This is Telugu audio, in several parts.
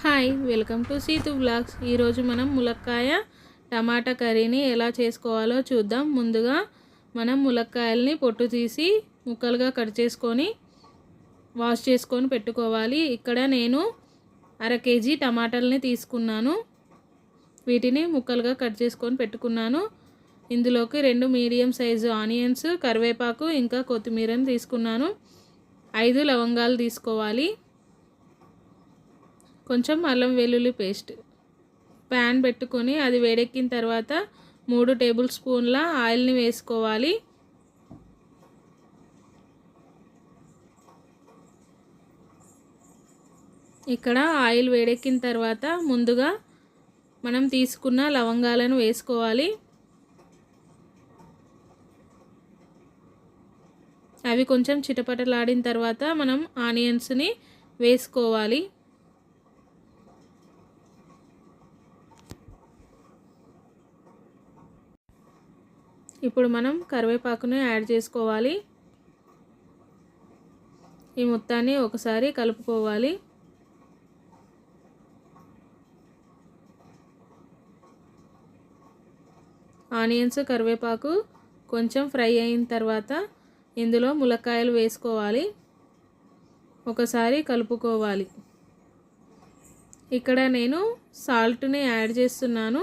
Hi welcome to Seethu vlogs. ఈరోజు మనం ములక్కాయ టమాటా కర్రీని ఎలా చేసుకోవాలో చూద్దాం. ముందుగా మనం ములక్కాయల్ని పొట్టు తీసి ముక్కలుగా కట్ చేసుకొని వాష్ చేసుకొని పెట్టుకోవాలి. ఇక్కడ నేను అర కేజీ టమాటాలని తీసుకున్నాను. వీటిని ముక్కలుగా కట్ చేసుకొని పెట్టుకున్నాను. ఇందులోకి రెండు మీడియం సైజు ఆనియన్స్ కరివేపాకు ఇంకా కొత్తిమీరని తీసుకున్నాను. ఐదు లవంగాలు తీసుకోవాలి. కొంచెం అల్లం వెల్లుల్లి పేస్ట్. ప్యాన్ పెట్టుకొని అది వేడెక్కిన తర్వాత మూడు టేబుల్ స్పూన్ల ఆయిల్ని వేసుకోవాలి. ఇక్కడ ఆయిల్ వేడెక్కిన తర్వాత ముందుగా మనం తీసుకున్న లవంగాలను వేసుకోవాలి. అవి కొంచెం చిటపటలాడిన తర్వాత మనం ఆనియన్స్ని వేసుకోవాలి. ఇప్పుడు మనం కరివేపాకును యాడ్ చేసుకోవాలి. ఈ మొత్తాన్ని ఒకసారి కలుపుకోవాలి. ఆనియన్స్ కరివేపాకు కొంచెం ఫ్రై అయిన తర్వాత ఇందులో ములక్కాయలు వేసుకోవాలి. ఒకసారి కలుపుకోవాలి. ఇక్కడ నేను సాల్ట్ని యాడ్ చేస్తున్నాను.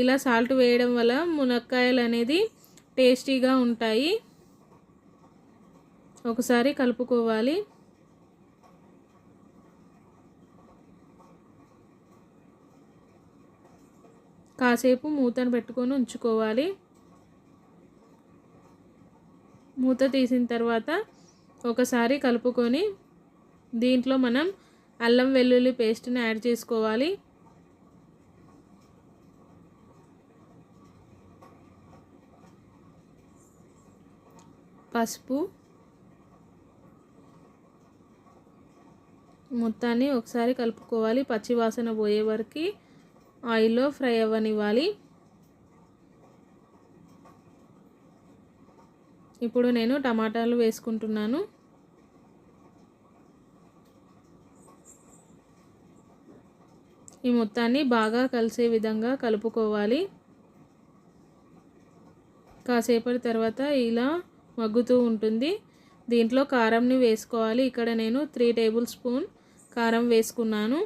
ఇలా సాల్ట్ వేయడం వల్ల మునక్కాయలు అనేది టేస్టీగా ఉంటాయి. ఒకసారి కలుపుకోవాలి. కాసేపు మూతను పెట్టుకొని ఉంచుకోవాలి. మూత తీసిన తర్వాత ఒకసారి కలుపుకొని దీంట్లో మనం అల్లం వెల్లుల్లి పేస్ట్ని యాడ్ చేసుకోవాలి. పసుపు మొత్తాన్ని ఒకసారి కలుపుకోవాలి. పచ్చి వాసన పోయే వరకు ఆయిల్లో ఫ్రై అవ్వనివ్వాలి. ఇప్పుడు నేను టమాటాలు వేసుకుంటున్నాను. ఈ మొత్తాన్ని బాగా కలిసే విధంగా కలుపుకోవాలి. కాసేపటి తర్వాత ఇలా మగ్గుతూ ఉంటుంది. దీంట్లో కారంని వేసుకోవాలి. ఇక్కడ నేను త్రీ టేబుల్ స్పూన్ కారం వేసుకున్నాను.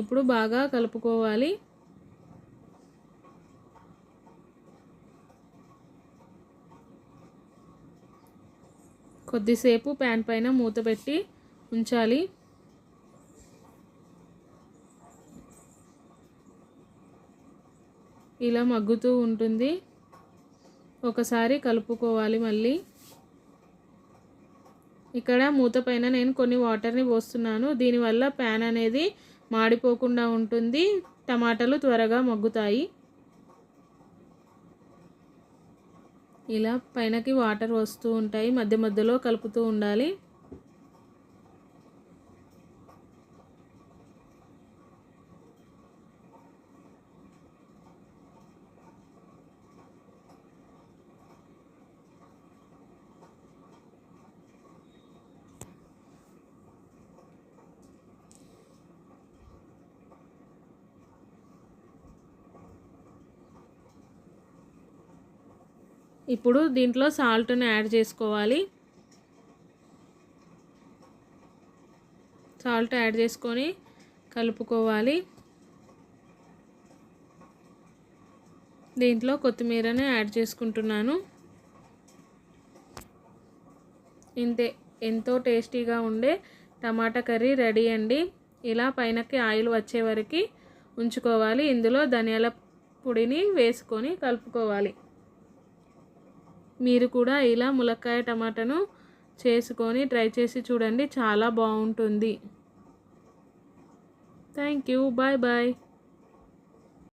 ఇప్పుడు బాగా కలుపుకోవాలి. కొద్దిసేపు ప్యాన్ పైన మూత పెట్టి ఉంచాలి. ఇలా మగ్గుతూ ఉంటుంది. ఒకసారి కలుపుకోవాలి మళ్ళీ. ఇక్కడ మూత పైన నేను కొన్ని వాటర్ని పోస్తున్నాను. దీనివల్ల ప్యాన్ అనేది మాడిపోకుండా ఉంటుంది. టమాటాలు త్వరగా మగ్గుతాయి. ఇలా పైనకి వాటర్ వస్తూ ఉంటాయి. మధ్య మధ్యలో కలుపుతూ ఉండాలి. ఇప్పుడు దీంట్లో సాల్ట్ని యాడ్ చేసుకోవాలి. సాల్ట్ యాడ్ చేసుకొని కలుపుకోవాలి. దీంట్లో కొత్తిమీరని యాడ్ చేసుకుంటున్నాను. ఇంతే ఎంతో టేస్టీగా ఉండే టమాటా కర్రీ రెడీ అండి. ఇలా పైనకి ఆయిల్ వచ్చే వరకు ఉంచుకోవాలి. ఇందులో ధనియాల పొడిని వేసుకొని కలుపుకోవాలి. మీరు కూడా ఇలా ములక్కాయ టమాటాను చేసుకొని ట్రై చేసి చూడండి. చాలా బాగుంటుంది. Thank you bye bye